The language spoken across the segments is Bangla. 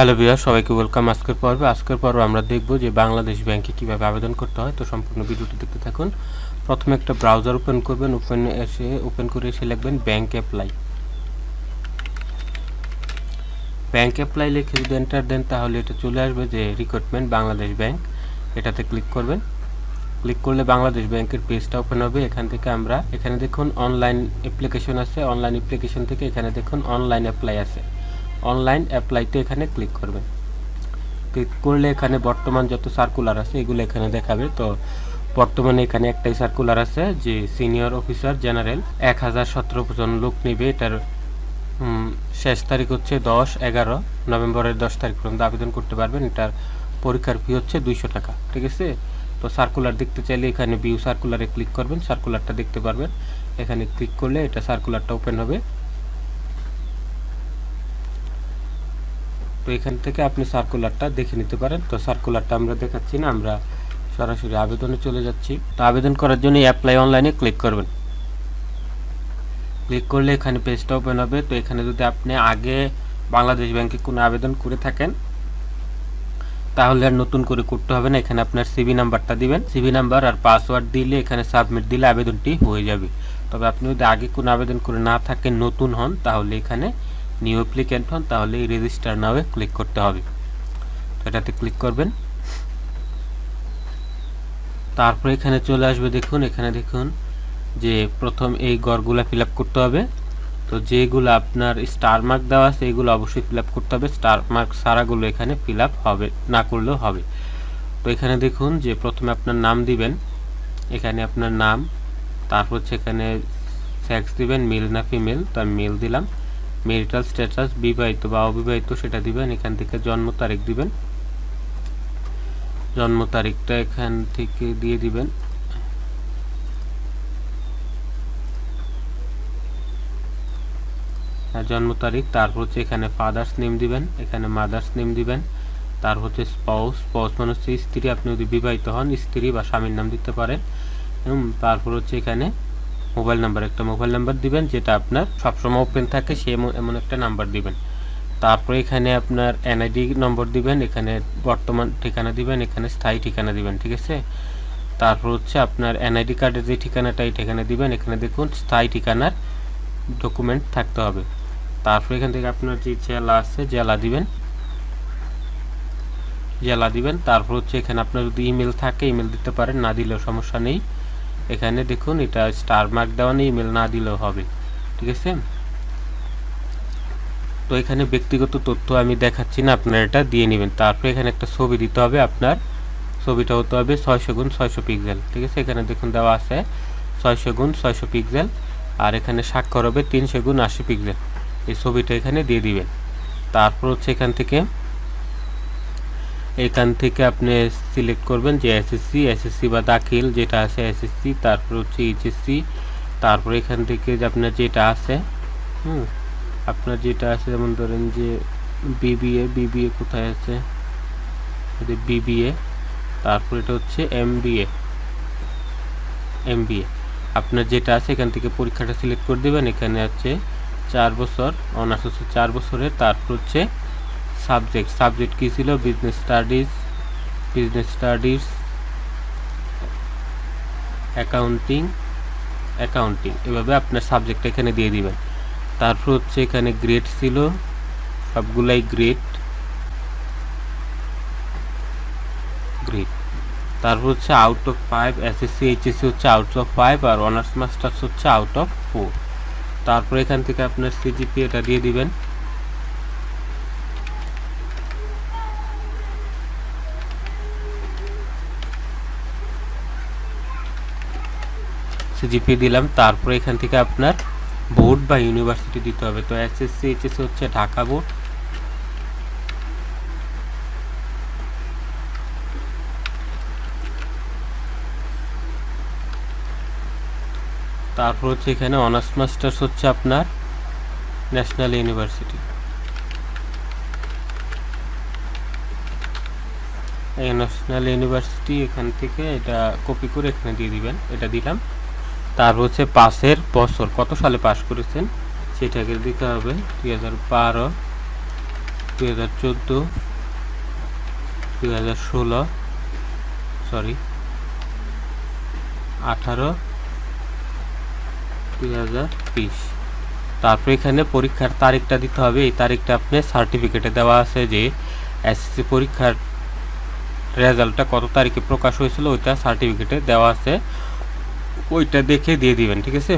হ্যালো বিয়ার সবাইকে ওয়েলকাম। আজকের পর্বে আজকের পর্বে আমরা দেখব যে বাংলাদেশ ব্যাংকে কীভাবে আবেদন করতে হয়। তো সম্পূর্ণ ভিডিওটি দেখতে থাকুন। প্রথমে একটা ব্রাউজার ওপেন করবেন। ওপেন এসে ওপেন করে এসে লিখবেন ব্যাংক অ্যাপ্লাই ব্যাংক অ্যাপ্লাই লিখে যদি এন্টার দেন, তাহলে এটা চলে আসবে যে রিক্রুটমেন্ট বাংলাদেশ ব্যাংক এটাতে ক্লিক করবেন। ক্লিক করলে বাংলাদেশ ব্যাংকের পেজটা ওপেন হবে। এখান থেকে আমরা, এখানে দেখুন অনলাইন অ্যাপ্লিকেশন আছে। অনলাইন অ্যাপ্লিকেশন থেকে এখানে দেখুন অনলাইন অ্যাপ্লাই আছে। অনলাইন অ্যাপ্লাইতে এখানে ক্লিক করবেন। ক্লিক করলে এখানে বর্তমান যত সার্কুলার আছে, এগুলো এখানে দেখাবে। তো বর্তমানে এখানে একটাই সার্কুলার আছে যে সিনিয়র অফিসার জেনারেল এক হাজার সতেরো জন লোক নেবে। এটার শেষ তারিখ হচ্ছে দশ এগারো নভেম্বরের দশ তারিখ পর্যন্ত আবেদন করতে পারবেন। এটার পরীক্ষার ফি হচ্ছে দুইশো টাকা, ঠিক আছে? তো সার্কুলার দেখতে চাইলে এখানে ভিউ সার্কুলারে ক্লিক করবেন সার্কুলারটা দেখতে পারবেন। এখানে ক্লিক করলে এটা সার্কুলারটা ওপেন হবে। তো এখান থেকে আপনি সার্কুলারটা দেখে নিতে পারেন। তো সার্কুলারটা আমরা দেখাচ্ছি না, আমরা সরাসরি আবেদনে চলে যাচ্ছি। তো আবেদন করার জন্য অ্যাপ্লাই অনলাইনে ক্লিক করবেন। ক্লিক করলে এখানে পেজটা ওপেন হবে। তো এখানে যদি আপনি আগে বাংলাদেশ ব্যাংকে কোনো আবেদন করে থাকেন, তাহলে আর নতুন করে করতে হবে না। এখানে আপনার সিবি নাম্বারটা দিবেন। সিবি নাম্বার আর পাসওয়ার্ড দিলে এখানে সাবমিট দিলে আবেদনটি হয়ে যাবে। তবে আপনি যদি আগে কোনো আবেদন করে না থাকেন, নতুন হন, তাহলে এখানে নিউ অ্যাপ্লিক্যান্ট হন তাহলে এই রেজিস্টার নামে ক্লিক করতে হবে। তো এটাতে ক্লিক করবেন। তারপরে এখানে চলে আসবে দেখুন, এখানে দেখুন যে প্রথম এই গড়গুলা ফিল করতে হবে। তো যেগুলো আপনার স্টার মার্ক দেওয়া আছে, এগুলো অবশ্যই ফিল করতে হবে। স্টার মার্ক সারাগুলো এখানে ফিল হবে, না করলেও হবে। তো এখানে দেখুন যে প্রথমে আপনার নাম দিবেন। এখানে আপনার নাম, তারপর হচ্ছে এখানে সেক্স দিবেন মেল না ফিমেল তো আমি মেল দিলাম। মেরিটাল স্ট্যাটাস বিবাহিত বা অবিবাহিত সেটা দিবেন, এখান থেকে জন্ম তারিখ দিবেন। জন্ম তারিখটা এখান থেকে দিয়ে দিবেন। জন্ম তারিখ, তারপর হচ্ছে এখানে ফাদার্স নেম দিবেন, এখানে মাদার্স নেম দিবেন। তারপর হচ্ছে স্পাউস স্পাউস মানে হচ্ছে স্ত্রী। আপনি যদি বিবাহিত হন, স্ত্রী বা স্বামীর নাম দিতে পারেন। তারপর হচ্ছে এখানে মোবাইল নাম্বার, একটা মোবাইল নাম্বার দিবেন যেটা আপনার সবসময় ওপেন থাকে, সে এমন- একটা নাম্বার দিবেন। তারপরে এখানে আপনার এনআইডি নম্বর দিবেন, এখানে বর্তমান ঠিকানা দিবেন, এখানে স্থায়ী ঠিকানা দিবেন, ঠিক আছে? তারপর হচ্ছে আপনার এনআইডি কার্ডের যে ঠিকানাটা, এই ঠিকানা দিবেন, এখানে দেখুন স্থায়ী ঠিকানার ডকুমেন্ট থাকতে হবে। তারপর এখান থেকে আপনার যে জেলা আছে, জেলা দিবেন। জেলা দিবেন, তারপর হচ্ছে এখানে আপনার যদি ইমেল থাকে ইমেল দিতে পারেন, না দিলেও সমস্যা নেই। এখানে দেখুন, এটা স্টার মার্ক দেওয়া নেই ইমেল না দিলেও হবে। ঠিক আছে? তো এখানে ব্যক্তিগত তথ্য আমি দেখাচ্ছি না, আপনারা এটা দিয়ে নেবেন। তারপরে এখানে একটা ছবি দিতে হবে আপনার। ছবিটা হতে হবে ছয়শো গুণ ছয়শো পিক্সেল ঠিক আছে? এখানে দেখুন দেওয়া আছে ছয়শো গুণ ছয়শো পিক্সেল আর এখানে স্বাক্ষর হবে তিনশো গুণ আশি পিক্সেল এই ছবিটা এখানে দিয়ে দিবেন। তারপর হচ্ছে এখান থেকে এখান থেকে আপনি সিলেক্ট করবেন যে এসএসসি এসএসসি বা দাখিল যেটা আছে এসএসসি তারপর হচ্ছে এইচএসসি তারপর এখান থেকে যে আপনার যেটা আছে, হুম, আপনার যেটা আছে, যেমন ধরেন যে বিবিএ বিবিএ কোথায় আছে? বিবিএ তারপর এটা হচ্ছে এমবিএ এমবিএ আপনার যেটা আছে এখান থেকে পরীক্ষাটা সিলেক্ট করে দেবেন, এখানে আছে চার বছর, অনার্স হচ্ছে চার বছরের, তারপর হচ্ছে সাবজেক্ট সাবজেক্ট কী ছিল? Business studies business studies accounting accounting এভাবে আপনার সাবজেক্ট এখানে দিয়ে দিবেন। তারপর হচ্ছে এখানে গ্রেড ছিল, সবগুলাই গ্রেড গ্রেড তারপর হচ্ছে out of five SSC HSC হচ্ছে আউট অফ ফাইভ আর অনার্স মাস্টার্স হচ্ছে আউট অফ ফোর তারপর এখান থেকে আপনার সিজিপি এটা দিয়ে দিবেন। সিজিপি দিলাম, তারপরে এখান থেকে আপনার বোর্ড বা ইউনিভার্সিটি দিতে হবে। তো এসএসসি এইচএসসি হচ্ছে ঢাকা বোর্ড। তারপর হচ্ছে এখানে অনার্স মাস্টার্স হচ্ছে আপনার ন্যাশনাল ইউনিভার্সিটি। ন্যাশনাল ইউনিভার্সিটি এখান থেকে এটা কপি করে এখানে দিয়ে দিবেন। এটা দিলাম। তার হচ্ছে পাশের বছর, কত সালে পাস করেছেন? সেটাকে দিতে হবে, দুই হাজার বারো, দুই হাজার চোদ্দ, দুই হাজার ষোলো সরি আঠারো, দুই হাজার তারপর এখানে পরীক্ষার তারিখটা দিতে হবে, এই তারিখটা আপনি সার্টিফিকেটে দেওয়া আছে যে এসএসসি পরীক্ষার রেজাল্টটা কত তারিখে প্রকাশ হয়েছিল, ওইটা সার্টিফিকেটে দেওয়া আছে। ওইটা দেখে দিয়ে দিবেন, ঠিক আছে?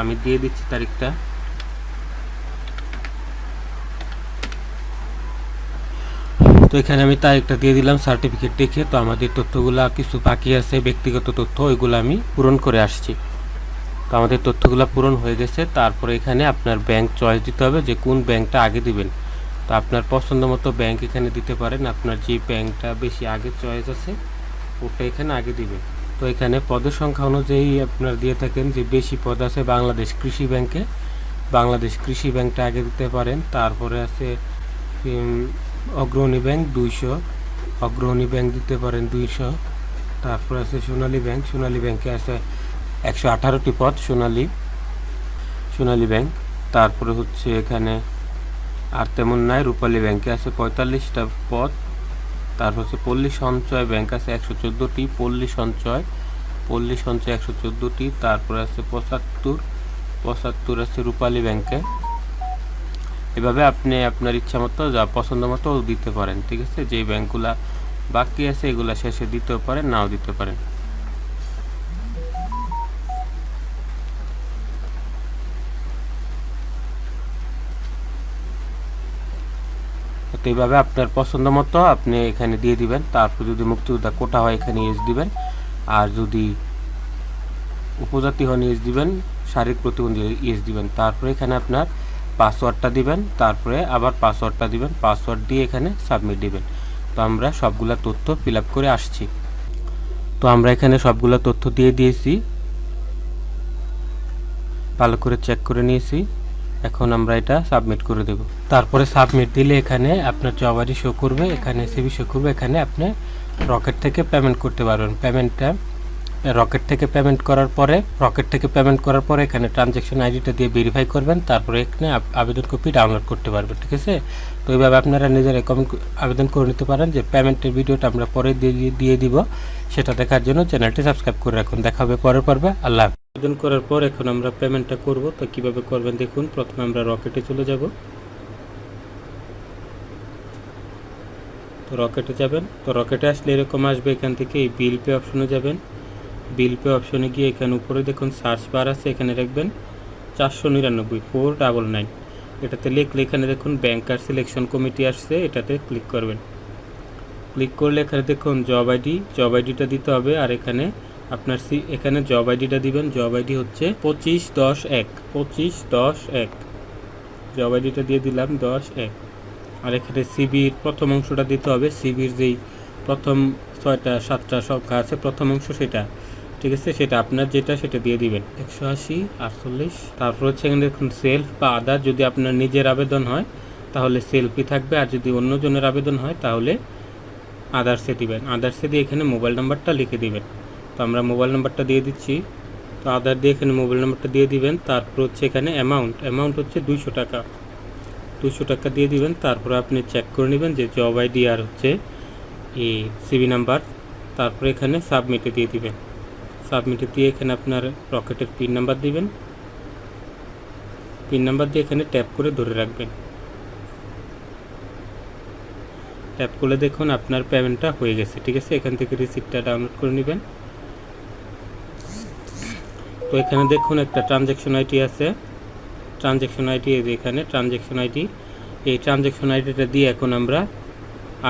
আমি দিয়ে দিচ্ছি তারিখটা। তো এখানে আমি তারিখটা দিয়ে দিলাম, সার্টিফিকেট দেখে। তো আমাদের তথ্যগুলো কিছু বাকি আছে, ব্যক্তিগত তথ্য, ওইগুলো আমি পূরণ করে আসছি। তো আমাদের তথ্যগুলো পূরণ হয়ে গেছে। তারপরে এখানে আপনার ব্যাংক চয়েস দিতে হবে যে কোন ব্যাংকটা আগে দিবেন। তো আপনার পছন্দ মতো ব্যাংক এখানে দিতে পারেন। আপনার যে ব্যাংকটা বেশি আগে চয়েস আছে, ওটা এখানে আগে দিবেন। তো এখানে পদের সংখ্যা অনুযায়ী আপনার দিয়ে থাকেন যে বেশি পদ আছে বাংলাদেশ কৃষি ব্যাংকে। বাংলাদেশ কৃষি ব্যাংকটা আগে দিতে পারেন। তারপরে আছে অগ্রণী ব্যাংক দুইশো। অগ্রণী ব্যাংক দিতে পারেন দুইশো। তারপর আছে সোনালী ব্যাংক। সোনালী ব্যাংকে আছে একশো আঠারোটি পদ, সোনালী। সোনালী ব্যাংক। তারপরে হচ্ছে এখানে আর তেমন নাই। রূপালী ব্যাংকে আছে পঁয়তাল্লিশটা পদ। তারপর হচ্ছে পল্লী সঞ্চয় ব্যাংক আছে একশো চোদ্দোটি, পল্লী সঞ্চয় পল্লী সঞ্চয় একশো চোদ্দোটি, তারপরে আছে পঁচাত্তর পঁচাত্তর আছে রূপালী ব্যাংকে এভাবে আপনি আপনার ইচ্ছা মতো যা পছন্দ মতো দিতে পারেন, ঠিক আছে? যে ব্যাংকগুলা বাকি আছে, এগুলা শেষে দিতেও পারেন, নাও দিতে পারেন। এইভাবে আপনার পছন্দ মতো আপনি এখানে দিয়ে দিবেন। তারপর যদি মুক্তিযোদ্ধা কোটা হয়, এখানে ইয়েস দিবেন। আর যদি উপজাতি হন ইয়েস দিবেন। শারীরিক প্রতিবন্ধী ইয়েস দিবেন। তারপরে এখানে আপনার পাসওয়ার্ডটা দিবেন। তারপরে আবার পাসওয়ার্ডটা দিবেন। পাসওয়ার্ড দিয়ে এখানে সাবমিট দিবেন। তো আমরা সবগুলা তথ্য ফিল করে আসছি। তো আমরা এখানে সবগুলা তথ্য দিয়ে দিয়েছি। ভালো করে চেক করে নিয়েছি। এখন আমরা এটা সাবমিট করে দেব। তারপরে সাবমিট দিলে এখানে আপনার জবারি শো করবে, এখানে সিবি শো করবে, এখানে আপনি রকেট থেকে পেমেন্ট করতে পারবেন। পেমেন্টটা রকেট থেকে পেমেন্ট করার পরে রকেট থেকে পেমেন্ট করার পরে এখানে ট্রানজ্যাকশন আইডিটা দিয়ে ভেরিফাই করবেন, তারপরে এখানে আবেদন কপি ডাউনলোড করতে পারবেন, ঠিক আছে? তো এইভাবে আপনারা নিজের কমেন্ট আবেদন করে নিতে পারেন যে পেমেন্টের ভিডিওটা আমরা পরে দিয়ে দিয়ে দিব, সেটা দেখার জন্য চ্যানেলটি সাবস্ক্রাইব করে রাখুন। দেখা হবে পরের পর্বে। আল্লাহ। আবেদন করার পর এখন আমরা পেমেন্টটা করব। তো কীভাবে করবেন দেখুন, প্রথমে আমরা রকেটে চলে যাব। তো রকেটে যাবেন। তো রকেটে আসলে এরকম আসবে এখান থেকে, এই বিল পে অপশনে যাবেন। বিল পে অপশনে গিয়ে এখানে উপরে দেখুন সার্চ বার আছে, এখানে রাখবেন চারশো নিরানব্বই ফোর ডাবল নাইন এটাতে লিখলে এখানে দেখুন ব্যাংকার সিলেকশন কমিটি আসছে, এটাতে ক্লিক করবেন। ক্লিক করলে এখানে দেখুন জব আইডি জব আইডিটা দিতে হবে, আর এখানে আপনার সি এখানে জব আইডিটা দিবেন। জব আইডি হচ্ছে পঁচিশ দশ এক। পঁচিশ দশ এক। জব আইডিটা দিয়ে দিলাম দশ এক। আর এখানে সিবির প্রথম অংশটা দিতে হবে। সিবির যেই প্রথম ছয়টা, সাতটা সংখ্যা আছে, প্রথম অংশ সেটা। ঠিক আছে? সেটা আপনার যেটা, সেটা দিয়ে দিবেন। একশো আশি, আটচল্লিশ। তারপর হচ্ছে এখানে দেখুন সেলফ বা আদার যদি আপনার নিজের আবেদন হয়, তাহলে সেলফি থাকবে। আর যদি অন্যজনের আবেদন হয়, তাহলে আদার্সে দিবেন। আদার্সে দিয়ে এখানে মোবাইল নাম্বারটা লিখে দিবেন। তো আমরা মোবাইল নাম্বারটা দিয়ে দিচ্ছি। তো আদার দিয়ে এখানে মোবাইল নাম্বারটা দিয়ে দিবেন। তারপর হচ্ছে এখানে অ্যামাউন্ট অ্যামাউন্ট হচ্ছে দুইশো টাকা। দুশো টাকা দিয়ে দিবেন। তারপরে আপনি চেক করে নেবেন যে জব আইডি আর হচ্ছে এই সিবি নাম্বার তারপরে এখানে সাবমিটে দিয়ে দিবেন। সাবমিটে দিয়ে এখানে আপনার রকেটের পিন নাম্বার দিবেন। পিন নাম্বার দিয়ে এখানে ট্যাপ করে ধরে রাখবেন। ট্যাপ করলে দেখুন আপনার পেমেন্টটা হয়ে গেছে। ঠিক আছে? এখান থেকে রিসিপ্টটা ডাউনলোড করে নেবেন। তো এখানে দেখুন একটা ট্রানজ্যাকশন আইডি আছে। ট্রানজ্যাকশন আইডি এখানে ট্রানজ্যাকশন আইডি এই ট্রানজ্যাকশন আইডিটা দিয়ে এখন আমরা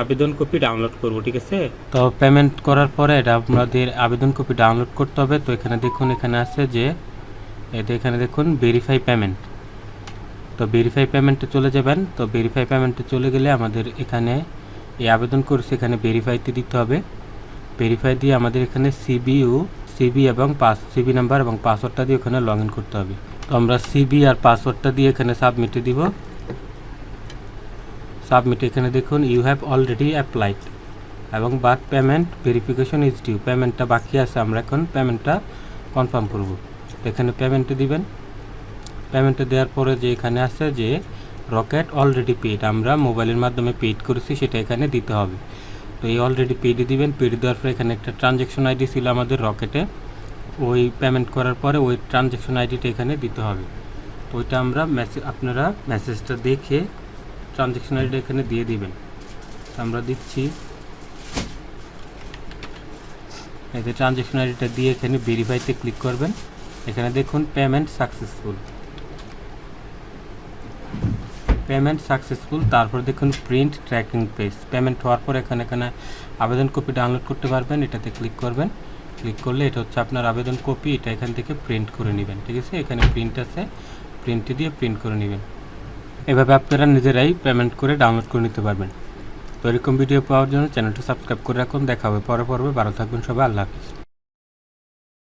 আবেদন কপি ডাউনলোড করব, ঠিক আছে? তো পেমেন্ট করার পরে এটা আপনাদের আবেদন কপি ডাউনলোড করতে হবে। তো এখানে দেখুন, এখানে আছে যে এটা এখানে দেখুন ভেরিফাই পেমেন্ট তো ভেরিফাই পেমেন্টে চলে যাবেন। তো ভেরিফাই পেমেন্টে চলে গেলে আমাদের এখানে এই আবেদন করছে এখানে ভেরিফাইতে দিতে হবে। ভেরিফাই দিয়ে আমাদের এখানে সিবিইউ সিবি এবং পাস সিবি নাম্বার এবং পাসওয়ার্ডটা দিয়ে ওখানে লগ ইন করতে হবে। তো আমরা সিবি আর পাসওয়ার্ডটা দিয়ে এখানে সাবমিটে দিব। সাবমিট এখানে দেখুন ইউ হ্যাভ অলরেডি অ্যাপ্লাইড এবং but payment verification is due পেমেন্টটা বাকি আছে, আমরা এখন পেমেন্টটা কনফার্ম করব। এখানে পেমেন্টে দিবেন। পেমেন্টে দেওয়ার পরে যে এখানে আছে যে রকেট অলরেডি পেড আমরা মোবাইলের মাধ্যমে পেড করেছি, সেটা এখানে দিতে হবে। তো এই অলরেডি পেডে দিবেন। পেড দেওয়ার পরে এখানে একটা ট্রানজ্যাকশন আইডি ছিল আমাদের রকেটে ওই পেমেন্ট করার পরে ওই ট্রানজ্যাকশন আইডিটা এখানে দিতে হবে। তো ওইটা আমরা মেসেজ আপনারা মেসেজটা দেখে ট্রানজ্যাকশন আইডিটা এখানে দিয়ে দিবেন। আমরা দিচ্ছি। যে ট্রানজ্যাকশন আইডিটা দিয়ে এখানে ভেরিফাইতে ক্লিক করবেন। এখানে দেখুন পেমেন্ট সাকসেসফুল পেমেন্ট সাকসেসফুল তারপর দেখুন প্রিন্ট ট্র্যাকিং পেজ পেমেন্ট হওয়ার পর এখানে এখানে আবেদন কপি ডাউনলোড করতে পারবেন, এটাতে ক্লিক করবেন। ক্লিক করলে এটা হচ্ছে আপনার আবেদন কপি এটা এখান থেকে প্রিন্ট করে নেবেন, ঠিক আছে? এখানে প্রিন্ট আছে প্রিন্টে দিয়ে প্রিন্ট করে নেবেন। এভাবে আপনারা নিজেরাই পেমেন্ট করে ডাউনলোড করে নিতে পারবেন। তো এরকম ভিডিও পাওয়ার জন্য চ্যানেলটা সাবস্ক্রাইব করে রাখুন। দেখা হবে পরে পর্বে। ভালো থাকবেন সবাই। আল্লাহ হাফিজ।